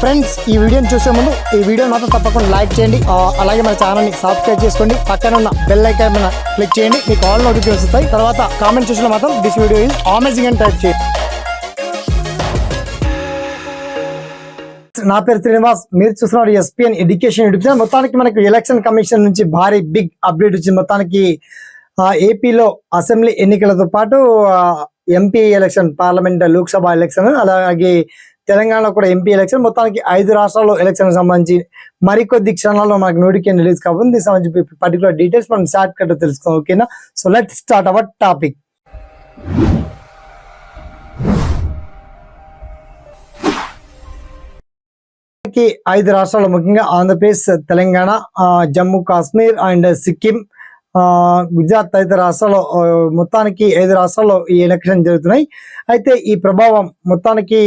Friends ఈ వీడియోని చూసే ముందు ఈ వీడియో మాత్రం తప్పకుండా లైక్ చేయండి. అలాగే మన ఛానల్ని సబ్స్క్రైబ్ చేసుకోండి. పక్కన ఉన్న బెల్ ఐకాన్ మీద క్లిక్ చేయండి. మీకు ఆల్ నోటిఫికేషన్ వస్తాయి. తర్వాత కామెంట్ చూసిన మాత్రం దిస్ వీడియో ఈజ్ అమేజింగ్ అని టైప్ చేయండి. నా పేరు శ్రీనివాస్. మీరు చూస్తున్నారు ఎస్పీఎన్ ఎడ్యుకేషన్ యూట్యూబ్ ఛానల్ మొత్తానికి మనకు ఎలక్షన్ కమిషన్ నుంచి భారీ బిగ్ అప్డేట్ వచ్చింది. మొత్తానికి ఏపీలో అసెంబ్లీ ఎన్నికలతో పాటు MP election parliament Lok Sabha election అలాగే తెలంగాణలో కూడా ఎంపీ ఎలక్షన్. మొత్తానికి ఐదు రాష్ట్రాల్లో ఎలక్షన్ సంబంధించి మరికొద్ది క్షణాల్లో మనకు నోటిఫికేషన్ రిలీజ్ కాబట్టి దీనికి సంబంధించి పర్టికులర్ డీటెయిల్స్ మనం షార్ట్ కట్ తెలుసుకోం ఓకేనా so let start our topic ఐదు రాష్ట్రాలు ముఖ్యంగా ఆంధ్రప్రదేశ్ తెలంగాణ జమ్మూ కాశ్మీర్ అండ్ సిక్కిం. గుజరాత్ తదితర రాష్ట్రాల్లో మొత్తానికి ఐదు రాష్ట్రాల్లో ఈ ఎలక్షన్ జరుగుతున్నాయి. అయితే ఈ ప్రభావం మొత్తానికి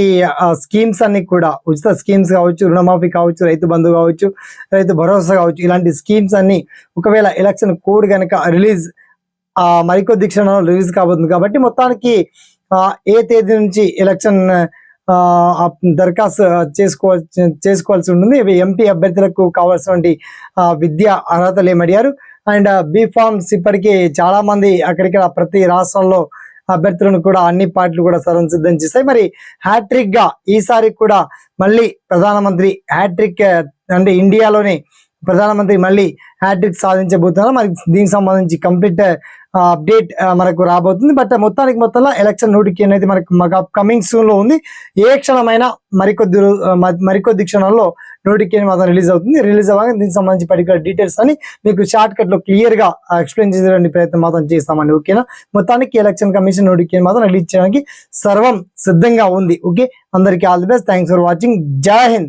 ఆ స్కీమ్స్ అన్ని కూడా ఉచిత స్కీమ్స్ కావచ్చు రుణమాఫీ కావచ్చు రైతు బంధు కావచ్చు రైతు భరోసా కావచ్చు ఇలాంటి స్కీమ్స్ అన్ని ఒకవేళ ఎలక్షన్ కోడ్ కనుక రిలీజ్ ఆ మరికొద్ది క్షణంలో రిలీజ్ కాబోతుంది కాబట్టి మొత్తానికి ఏ తేదీ నుంచి ఎలక్షన్ దరఖాస్తు చేసుకోవాల్సి చేసుకోవాల్సి ఉంటుంది. ఇవి ఎంపీ అభ్యర్థులకు కావాల్సినటువంటి విద్య అర్హతలు ఏమడిగారు? అండ్ బీ ఫార్మ్స్ ఇప్పటికీ చాలా మంది అక్కడిక్కడ ప్రతి రాష్ట్రంలో అభ్యర్థులను కూడా అన్ని పార్టీలు కూడా సర్వం సిద్ధం చేస్తాయి మరి హ్యాట్రిక్గా ఈసారి కూడా మళ్ళీ ప్రధానమంత్రి హ్యాట్రిక్ అంటే ఇండియాలోనే ప్రధానమంత్రి మళ్ళీ హ్యాట్రిక్ సాధించబోతున్నారు. మరి దీనికి సంబంధించి కంప్లీట్ అప్డేట్ మనకు రాబోతుంది. బట్ మొత్తానికి మొత్తంలో ఎలక్షన్ నోటిఫికేషన్ అయితే మనకు మాకు కమింగ్ సూన్లో ఉంది. ఏ క్షణమైనా మరికొద్ది మరికొద్ది క్షణంలో నోటిఫికేషన్ మాత్రం రిలీజ్ అవుతుంది. రిలీజ్ అవ్వగా దీనికి సంబంధించి పర్టికులర్ డీటెయిల్స్ అని మీకు షార్ట్ కట్లో క్లియర్గా ఎక్స్ప్లెయిన్ చేసేటువంటి ప్రయత్నం మాత్రం చేస్తామండి. ఓకేనా మొత్తానికి ఎలక్షన్ కమిషన్ నోటిఫికేషన్ మాత్రం రిలీజ్ చేయడానికి సర్వం సిద్ధంగా ఉంది. ఓకే అందరికీ all the best thanks for watching జై హింద్